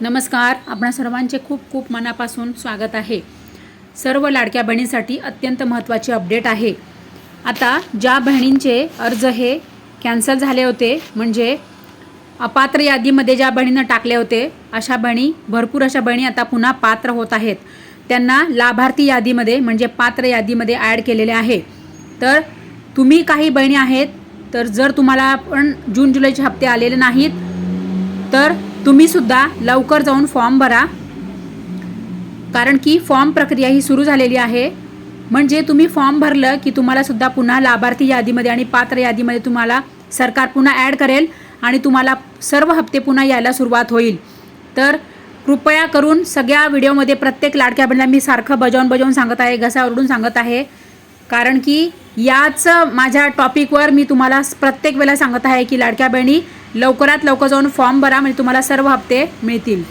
नमस्कार. आपणा सर्वांचे खूप खूप मनापासून स्वागत आहे. सर्व लाडक्या बहिणींसाठी अत्यंत महत्त्वाची अपडेट आहे. आता ज्या बहिणींचे अर्ज हे कॅन्सल झाले होते म्हणजे अपात्र यादीमध्ये ज्या बहिणींना टाकले होते अशा बहिणी भरपूर अशा बहिणी आता पुन्हा पात्र होत आहेत. त्यांना लाभार्थी यादीमध्ये म्हणजे पात्र यादीमध्ये ॲड केलेले आहे. तर तुम्ही काही बहिणी आहेत तर जर तुम्हाला पण जून जुलैचे हप्ते आलेले नाहीत तर तुम्ही सुद्धा लवकर जाऊन फॉर्म भरा. कारण की फॉर्म प्रक्रिया ही सुरू झालेली आहे. म्हणजे तुम्ही फॉर्म भरलं की तुम्हाला सुद्धा पुन्हा लाभार्थी यादीमध्ये आणि पात्र यादीमध्ये तुम्हाला सरकार पुन्हा ॲड करेल आणि तुम्हाला सर्व हप्ते पुन्हा यायला सुरुवात होईल. तर कृपया करून सगळ्या व्हिडिओमध्ये प्रत्येक लाडक्या बहिणीला मी सारखं बजावून बजावून सांगत आहे घसा ओरडून सांगत आहे. कारण की याच माझ्या टॉपिकवर मी तुम्हाला प्रत्येक वेळेला सांगत आहे की लाडक्या बहिणी लवकरात लवकर जाऊन फॉर्म भरा म्हणजे तुम्हाला सर्व हप्ते मिळतील.